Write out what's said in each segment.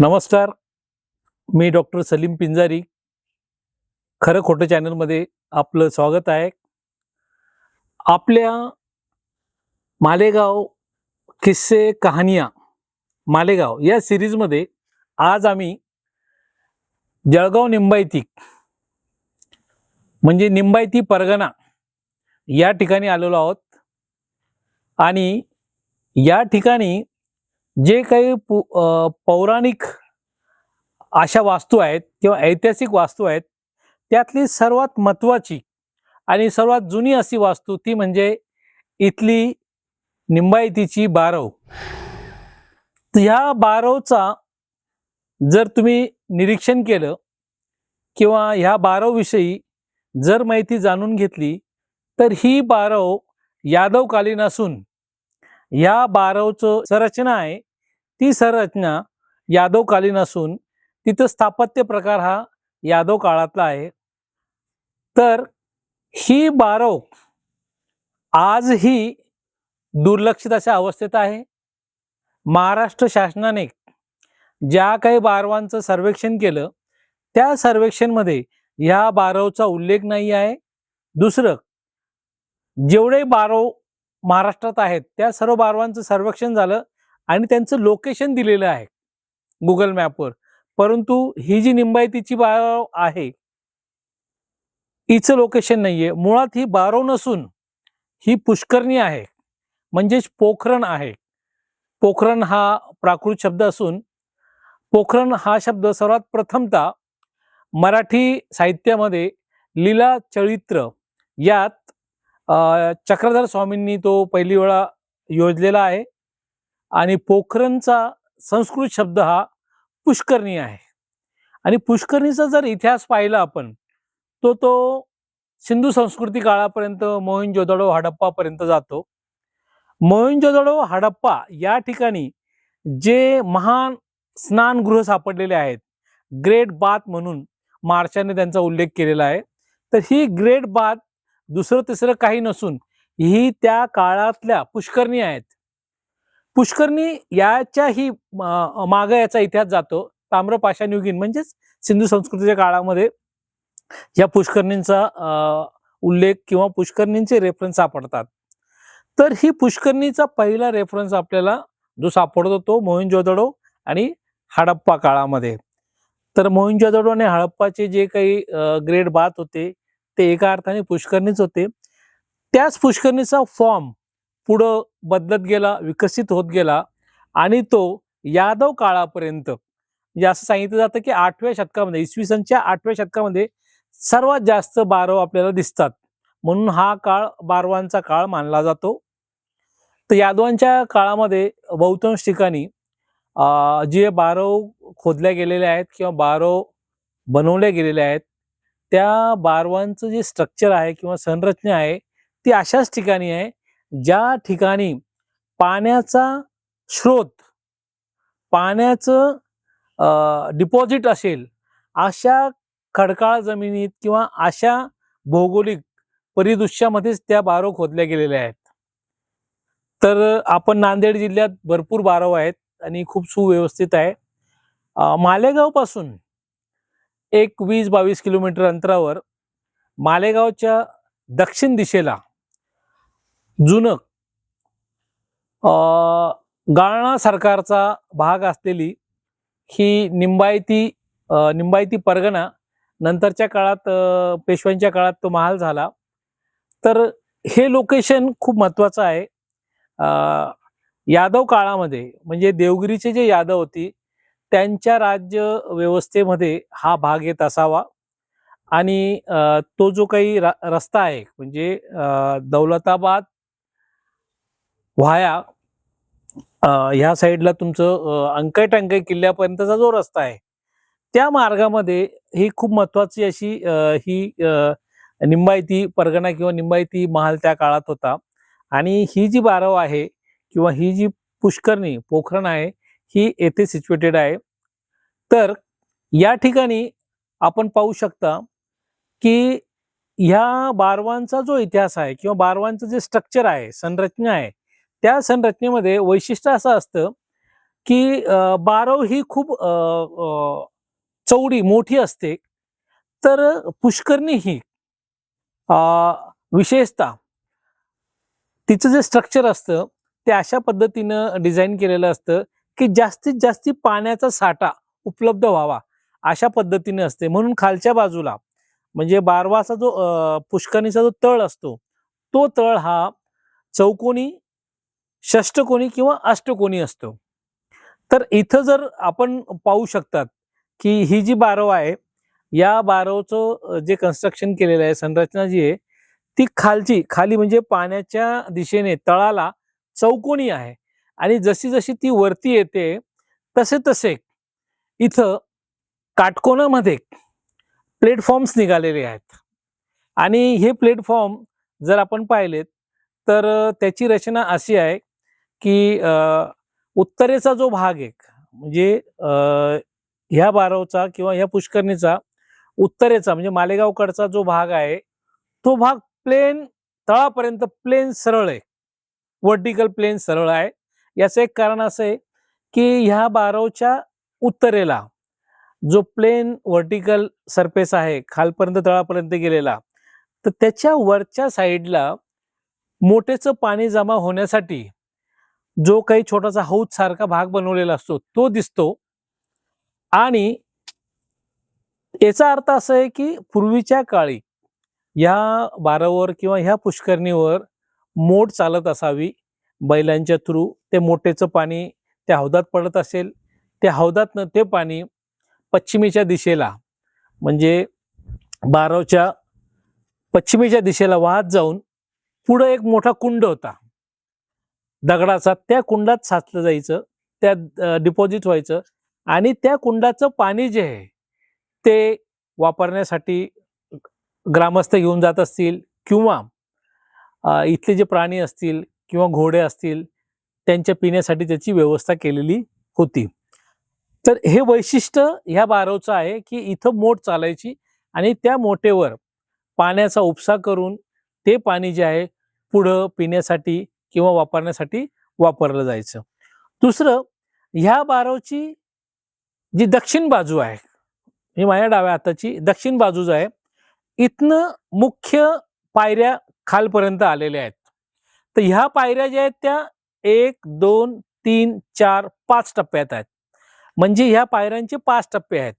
नमस्कार. मी डॉक्टर सलीम पिंजारी. खरं खोटं चॅनलमध्ये आपलं स्वागत आहे. आपल्या मालेगाव किस्से कहानिया मालेगाव या सिरीजमध्ये आज आम्ही जळगाव निंबायती म्हणजे निंबायती परगणा या ठिकाणी आलेलो आहोत. आणि या ठिकाणी जे काही पु पौराणिक अशा वास्तू आहेत किंवा ऐतिहासिक वास्तू आहेत त्यातली सर्वात महत्त्वाची आणि सर्वात जुनी अशी वास्तू ती म्हणजे इथली निंबायतीची बारव. ह्या बारवचा जर तुम्ही निरीक्षण केलं किंवा ह्या बारवविषयी जर माहिती जाणून घेतली तर ही बारव यादवकालीन असून या बारवचं संरचना आहे ती संरचना यादवकालीन असून तिथं स्थापत्य प्रकार हा यादव काळातला आहे. तर ही बारव आजही दुर्लक्षित अशा अवस्थेत आहे. महाराष्ट्र शासनाने ज्या काही बारवांचं सर्वेक्षण केलं त्या सर्वेक्षणमध्ये ह्या बारवचा उल्लेख नाही आहे. दुसरं जेवढे बारव महाराष्ट्रात आहेत त्या सर्व बारवांचं सर्वेक्षण झालं आणि त्यांचं लोकेशन दिलेलं आहे गुगल मॅपवर परंतु ही जी निंबायतीची बाव आहे हिचं लोकेशन नाहीये. मुळात ही बारव नसून ही पुष्करणी आहे म्हणजेच पोखरण आहे. पोखरण हा प्राकृत शब्द असून पोखरण हा शब्द सर्वात प्रथमतः मराठी साहित्यामध्ये लीला चरित्र यात चक्रधर स्वामींनी तो पहिली वेळा योजलेला आहे. आणि पोखरणचा संस्कृत शब्द हा पुष्करणी आहे. आणि पुष्करणीचा जर इतिहास पाहिला आपण तो तो सिंधू संस्कृती काळापर्यंत मोहिंजोदडो हडप्पापर्यंत जातो. मोहिंजोदडो हडप्पा या ठिकाणी जे महान स्नानगृह सापडलेले आहेत ग्रेट बाथ म्हणून मार्शाने त्यांचा उल्लेख केलेला आहे. तर ही ग्रेट बाथ दुसरं तिसरं काही नसून ही त्या काळातल्या पुष्करणी आहेत. पुष्करणी याच्याही माग याचा इतिहास जातो. ताम्रपाषाणयुगीन म्हणजेच सिंधू संस्कृतीच्या काळामध्ये या पुष्करणींचा उल्लेख किंवा पुष्करणींचे रेफरन्स सापडतात. तर ही पुष्करणीचा पहिला रेफरन्स आपल्याला जो सापडतो तो मोहिंजोदडो आणि हडप्पा काळामध्ये. तर मोहिंजोदडो आणि हडप्पाचे जे काही ग्रेड बात होते ते एका अर्थाने पुष्करणीच होते. त्याच पुष्करणीचा फॉर्म पुढं बदलत गेला विकसित होत गेला आणि तो यादव काळापर्यंत म्हणजे असं सांगितलं जातं की आठव्या शतकामध्ये इसवी सनच्या आठव्या शतकामध्ये सर्वात जास्त बारव आपल्याला दिसतात. म्हणून हा काळ बारवांचा काळ मानला जातो. तर यादवांच्या काळामध्ये बहुतांश ठिकाणी जे बारव खोदल्या गेलेले आहेत किंवा बारव बनवल्या गेलेल्या आहेत त्या बारवांचं जे स्ट्रक्चर आहे किंवा संरचना आहे ती अशाच ठिकाणी आहे ज्या ठिकाणी पाण्याचा स्रोत पाण्याचं डिपॉझिट असेल अशा खडकाळ जमिनीत किंवा अशा भौगोलिक परिदृश्यामध्येच त्या बारव खोदल्या गेलेल्या आहेत. तर आपण नांदेड जिल्ह्यात भरपूर बारव आहेत आणि खूप सुव्यवस्थित आहे. मालेगावपासून एक वीस बावीस किलोमीटर अंतरावर मालेगावच्या दक्षिण दिशेला जुनं. गाळणा सरकारचा भाग असलेली ही निंबायती निंबायती परगणा नंतरच्या काळात पेशव्यांच्या काळात तो महाल झाला. तर हे लोकेशन खूप महत्वाचं आहे. यादव काळामध्ये म्हणजे देवगिरीचे जे यादव होती त्यांच्या राज्य व्यवस्थेमध्ये हा भाग येत असावा. आणि तो जो काही रस्ता आहे म्हणजे दौलताबाद व्हाया ह्या साईडला तुमचं अं, अंकै किल्ल्यापर्यंतचा जो रस्ता आहे त्या मार्गामध्ये ही खूप महत्वाची अशी ही अं, निंबायती परगणा किंवा निंबायती महाल त्या काळात होता. आणि ही जी बारव आहे किंवा ही जी पुष्करणी पोखरण आहे ही येथे सिच्युएटेड आहे. तर या ठिकाणी आपण पाहू शकता की ह्या बारवांचा जो इतिहास आहे किंवा बारवांचं जे स्ट्रक्चर आहे संरचना आहे त्या संरचनेमध्ये वैशिष्ट्य असं असतं की बारव ही खूप चौडी मोठी असते. तर पुष्करणी ही विशेषतः तिचं जे स्ट्रक्चर असतं ते अशा पद्धतीनं डिझाईन केलेलं असतं की जास्तीत जास्त पाण्याचा साठा उपलब्ध व्हावा अशा पद्धतीने असते. म्हणून खालच्या बाजूला म्हणजे बारवाचा जो पुष्करणीचा जो तळ असतो तो तळ हा चौकोनी षष्टकोनी किंवा अष्टकोनी असतो. तर इथं जर आपण पाहू शकतात की ही जी बारव आहे या बारवचं जे कन्स्ट्रक्शन केलेलं आहे संरचना जी आहे ती खालची खाली म्हणजे पाण्याच्या दिशेने तळाला चौकोनी आहे. आणि जशी जशी ती वरती येते तसे तसे इथं काटकोनामध्ये प्लेटफॉर्म्स निघालेले आहेत. आणि हे प्लेटफॉर्म जर आपण पाहिलेत तर त्याची रचना अशी आहे की उत्तरेचा जो भाग एक म्हणजे ह्या बारवचा किंवा ह्या पुष्करणीचा उत्तरेचा म्हणजे मालेगावकडचा जो भाग आहे तो भाग प्लेन तळापर्यंत प्लेन सरळ आहे. वर्टिकल प्लेन सरळ आहे. याचं एक कारण असं आहे की ह्या बारवच्या उत्तरेला जो प्लेन व्हर्टिकल सरफेस आहे खालपर्यंत तळापर्यंत गेलेला तर त्याच्या वरच्या साईडला मोठेचं पाणी जमा होण्यासाठी जो काही छोटासा हौद सारखा भाग बनवलेला असतो तो दिसतो. आणि याचा अर्थ असा आहे की पूर्वीच्या काळी ह्या बारावर किंवा ह्या पुष्करणीवर मोठ चालत असावी. बैलांच्या थ्रू ते मोठेचं पाणी त्या हौदात पडत असेल. त्या हौदातनं ते पाणी पश्चिमेच्या दिशेला म्हणजे बारावच्या पश्चिमेच्या दिशेला वाहत जाऊन पुढं एक मोठा कुंड होता. दगडाचा त्या कुंडात साचलं जायचं त्या डिपॉझिट व्हायचं आणि त्या कुंडाचं पाणी जे आहे ते वापरण्यासाठी ग्रामस्थ घेऊन जात असतील किंवा इथले जे प्राणी असतील किंवा घोडे असतील त्यांच्या पिण्यासाठी त्याची व्यवस्था केलेली होती. तर हे वैशिष्ट्य ह्या बारवचं आहे की इथं मोठ चालायची आणि त्या मोठेवर पाण्याचा उपसा करून ते पाणी जे आहे पुढं पिण्यासाठी किंवा वापरण्यासाठी वापरलं जायचं. दुसरं ह्या बारवची जी दक्षिण बाजू आहे ही माझ्या डाव्या हाताची दक्षिण बाजू जो आहे इथनं मुख्य पायऱ्या खालपर्यंत आलेल्या आहेत. तर ह्या पायऱ्या ज्या आहेत त्या एक दोन तीन चार पाच टप्प्यात आहेत. म्हणजे ह्या पायऱ्यांचे पाच टप्पे आहेत.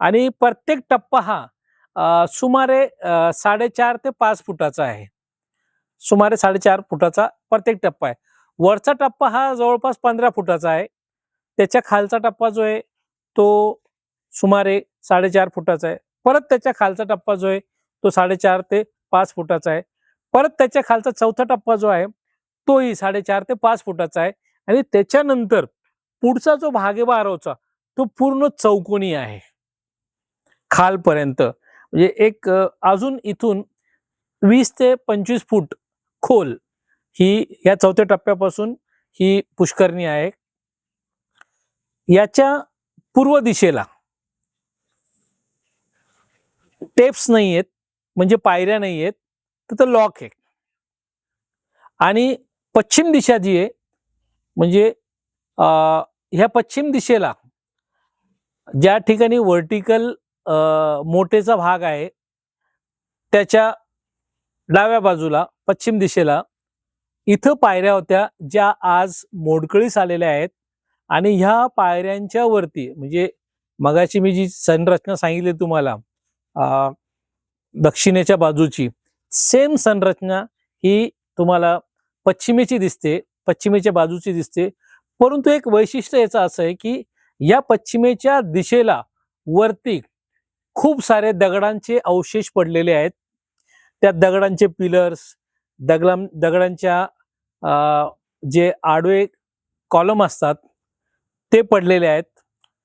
आणि प्रत्येक टप्पा हा सुमारे साडेचार ते पाच फुटाचा आहे. सुमारे साडेचार फुटाचा प्रत्येक टप्पा आहे. वरचा टप्पा हा जवळपास पंधरा फुटाचा आहे. त्याच्या खालचा टप्पा जो आहे तो सुमारे साडेचार फुटाचा आहे. परत त्याच्या खालचा टप्पा जो आहे तो साडेचार ते पाच फुटाचा आहे. परत त्याच्या खालचा चौथा टप्पा जो आहे तोही साडेचार ते पाच फुटाचा आहे. आणि त्याच्यानंतर पुढचा जो भाग आहे बारावचा तो पूर्ण चौकोनी आहे. खालपर्यंत. म्हणजे एक अजून इथून वीस ते पंचवीस फूट खोल. ही या चौथ्या टप्प्यापासून ही पुष्करणी आहे. याच्या पूर्व दिशेला टेप्स नाही आहेत म्हणजे पायऱ्या नाही आहेत तर तर लॉक आहे. आणि पश्चिम दिशा जी आहे म्हणजे ह्या पश्चिम दिशेला ज्या ठिकाणी व्हर्टिकल मोठेचा भाग आहे त्याच्या डाव्या बाजूला पश्चिम दिशेला इथं पायऱ्या होत्या ज्या आज मोडकळीस आलेल्या आहेत आणि ह्या पायऱ्यांच्या वरती म्हणजे मगाची मी जी संरचना सांगितली तुम्हाला दक्षिणेच्या बाजूची सेम संरचना ही तुम्हाला पश्चिमेची दिसते पश्चिमेच्या बाजूची दिसते. परंतु एक वैशिष्ट्य याचं असं आहे की या पश्चिमेच्या दिशेला वरती खूप सारे दगडांचे अवशेष पडलेले आहेत. त्या दगडांचे पिलर्स दगडा दगडांच्या जे आडवे कॉलम असतात ते पडलेले आहेत.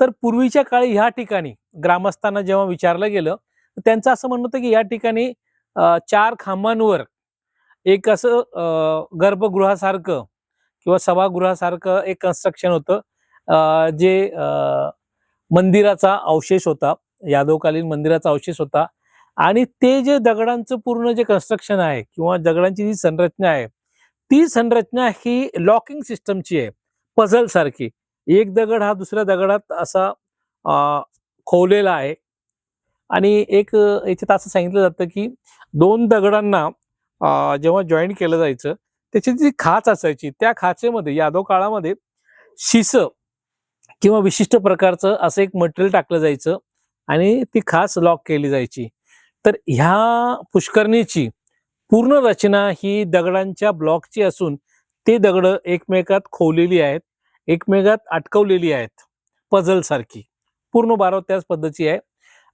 तर पूर्वीच्या काळी ह्या ठिकाणी ग्रामस्थांना जेव्हा विचारलं गेलं त्यांचं असं म्हणणं होतं की या ठिकाणी चार खांबांवर एक असं गर्भगृहासारखं किंवा सभागृहासारखं एक कन्स्ट्रक्शन होतं. जे मंदिराचा अवशेष होता यादवकालीन मंदिराचा अवशेष होता. आणि ते जे दगडांचं पूर्ण जे कन्स्ट्रक्शन आहे किंवा दगडांची जी संरचना आहे ती संरचना ही लॉकिंग सिस्टमची आहे पझल सारखी. एक दगड हा दुसऱ्या दगडात असा खोवलेला आहे. आणि एक याच्यात असं सांगितलं जातं की दोन दगडांना जेव्हा जॉईन केलं जायचं त्याची जी खाच असायची त्या खाचेमध्ये यादव काळामध्ये शिस किंवा विशिष्ट प्रकारचं असं एक मटेरियल टाकलं जायचं आणि ती खास लॉक केली जायची. तर ह्या पुष्करणीची पूर्ण रचना ही दगडांच्या ब्लॉकची असून ते दगड एकमेकात खोवलेली आहेत एकमेकात अटकवलेली आहेत पझल सारखी. पूर्ण बारव त्याच पद्धतीची आहे.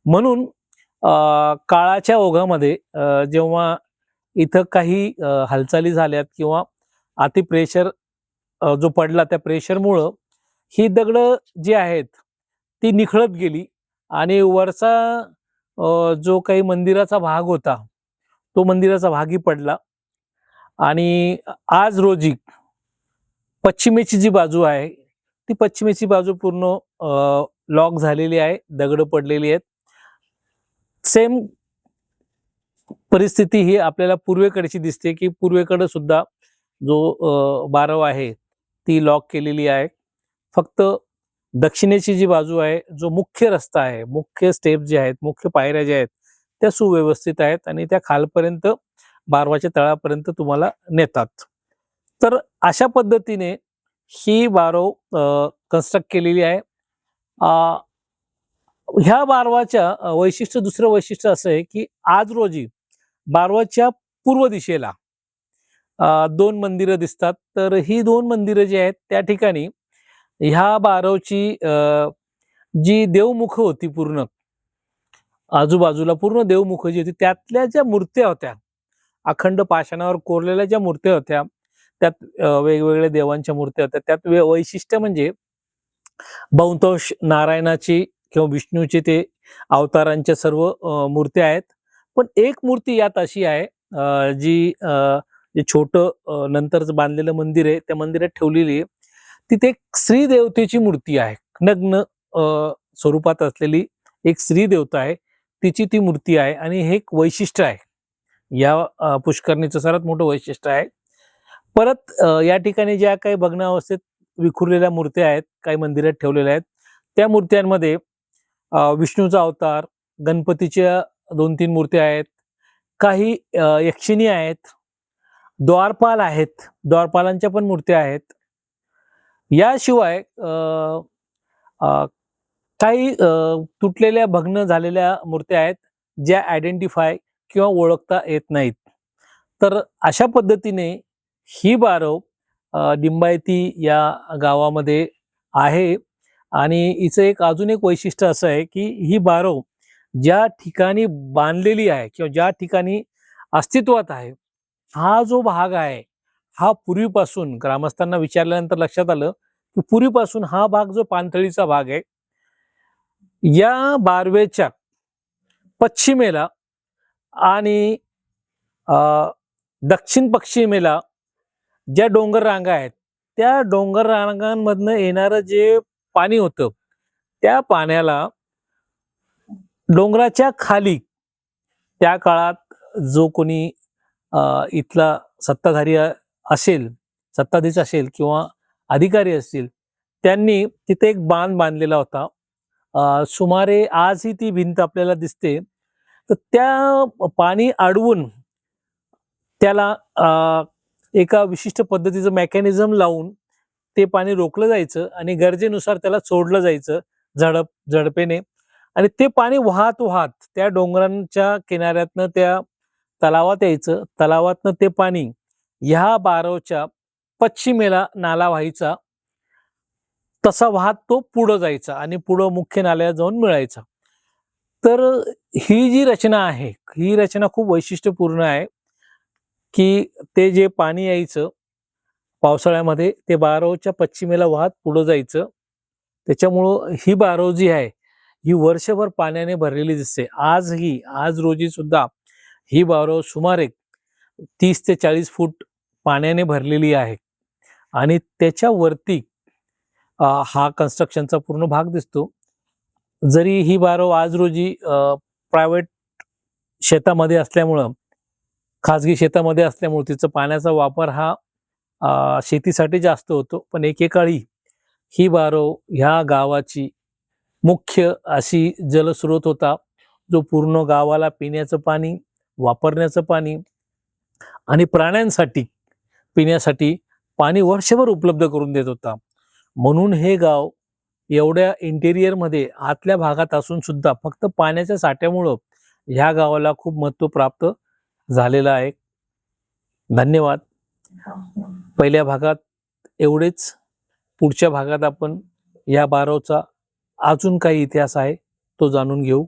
म्हणून काळाच्या ओघामध्ये जेव्हा इथं काही हालचाली झाल्यात किंवा अति प्रेशर जो पडला त्या प्रेशरमुळं ही दगड जी आहेत ती निखळत गेली आणि वरचा जो काही मंदिराचा भाग होता तो मंदिराचा भागही पडला. आणि आज रोजी पश्चिमेची जी बाजू आहे ती पश्चिमेची बाजू पूर्ण लॉक झालेली आहे दगड पडलेली आहेत. सेम परिस्थिती ही आपल्याला पूर्वेकडची दिसते की पूर्वेकडे सुद्धा जो बारव आहे ती लॉक केलेली आहे. फक्त दक्षिणेची जी बाजू आहे जो मुख्य रस्ता आहे मुख्य स्टेप जे आहेत मुख्य पायऱ्या ज्या आहेत त्या सुव्यवस्थित आहेत आणि त्या खालपर्यंत बारवाच्या तळापर्यंत तुम्हाला नेतात. तर अशा पद्धतीने ही बारव कन्स्ट्रक्ट केलेली आहे. ह्या बारवाच्या वैशिष्ट्य दुसरं वैशिष्ट्य असं आहे की आज रोजी बारवाच्या पूर्व दिशेला दोन मंदिरं दिसतात. तर ही दोन मंदिरं जी आहेत त्या ठिकाणी ह्या बारवची अ, जी देवमुख होती पूर्ण आजूबाजूला पूर्ण देवमुख जी होती त्यातल्या ज्या मूर्त्या होत्या अखंड पाषाणावर कोरलेल्या ज्या मूर्त्या होत्या त्यात वेगवेगळ्या देवांच्या मूर्त्या होत्या त्यात वैशिष्ट्य म्हणजे बहुतांश नारायणाची किंवा विष्णूचे ते अवतारांच्या सर्व मूर्त्या आहेत. पण एक मूर्ती यात अशी आहे जी अ, जे छोटं नंतरच बांधलेलं मंदिर आहे त्या मंदिरात ठेवलेली आहे. तिथे एक स्त्री देवतेची मूर्ती आहे. नग्न स्वरूपात असलेली एक स्त्री देवता आहे. तिची ती मूर्ती आहे आणि हे एक वैशिष्ट्य आहे. या पुष्करणीचं सर्वात मोठं वैशिष्ट्य आहे. परत या ठिकाणी ज्या काही भग्न अवस्थेत विखुरलेल्या मूर्त्या आहेत काही मंदिरात ठेवलेल्या आहेत त्या मूर्त्यांमध्ये विष्णूचा अवतार गणपतीच्या दोन तीन मूर्त्या आहेत काही यक्षिणी आहेत द्वारपाल आहेत. द्वारपालांच्या पण मूर्त्या आहेत. याशिवाय काही तुटलेल्या भग्न झालेल्या मूर्त्या आहेत ज्या आयडेंटिफाय किंवा ओळखता येत नाहीत. तर अशा पद्धतीने ही बारव डिंबायती लिंबायती या गावामध्ये आहे. आणि हिचं एक अजून एक वैशिष्ट्य असं आहे की ही बारव ज्या ठिकाणी बांधलेली आहे किंवा ज्या ठिकाणी अस्तित्वात आहे हा जो भाग आहे हा पूर्वीपासून ग्रामस्थांना विचारल्यानंतर लक्षात आलं की पूर्वीपासून हा भाग जो पाणथळीचा भाग आहे या बारवेच्या पश्चिमेला आणि दक्षिण पश्चिमेला ज्या डोंगर रांगा आहेत त्या डोंगर रांगांमधनं येणारं जे पाणी होतं त्या पाण्याला डोंगराच्या खाली त्या काळात जो कोणी इथला सत्ताधारी असेल सत्ताधीश असेल किंवा अधिकारी असतील त्यांनी तिथे एक बांध बांधलेला होता. अ, सुमारे आजही ती भिंत आपल्याला दिसते. तर त्या पाणी अडवून त्याला अ, एका विशिष्ट पद्धतीचं मेकॅनिझम लावून ते पाणी रोखलं जायचं आणि गरजेनुसार त्याला सोडलं जायचं झडप झडपेने. आणि ते पाणी वाहत वाहत त्या डोंगरांच्या किनाऱ्यातनं त्या तलावात यायचं. तलावातनं ते पाणी ह्या बारवच्या पश्चिमेला नाला व्हायचा. तसा वाहत तो पुढं जायचा आणि पुढं मुख्य नाल्यात जाऊन मिळायचा. तर ही जी रचना आहे ही रचना खूप वैशिष्ट्यपूर्ण आहे की ते जे पाणी यायचं पावसाळ्यामध्ये ते बारवच्या पश्चिमेला वाहत पुढं जायचं. त्याच्यामुळं ही बारव जी आहे ही वर्षभर पाण्याने भरलेली दिसते. आजही आज रोजी सुद्धा ही बारव सुमारे तीस ते चाळीस फूट पाण्याने भरलेली आहे. आणि त्याच्यावरती हा कन्स्ट्रक्शनचा पूर्ण भाग दिसतो. जरी ही बारव आज रोजी प्रायव्हेट शेतामध्ये असल्यामुळं खाजगी शेतामध्ये असल्यामुळे तिचा पाण्याचा वापर हा शेतीसाठी जास्त होतो. पण एकेकाळी ही बारव ह्या गावाची मुख्य अशी जलस्रोत होता जो पूर्ण गावाला पिण्याचं पाणी वापरण्याचं पाणी आणि प्राण्यांसाठी पिण्यासाठी पाणी वर्षभर उपलब्ध करून देत होता. म्हणून हे गाव एवढ्या इंटेरियरमध्ये आतल्या भागात असून सुद्धा फक्त पाण्याच्या साठ्यामुळं ह्या गावाला खूप महत्त्व प्राप्त झालेलं आहे. धन्यवाद. पहिल्या भागात एवढेच. पुढच्या भागात आपण या बारवचा अजून काही इतिहास आहे तो जाणून घेऊ.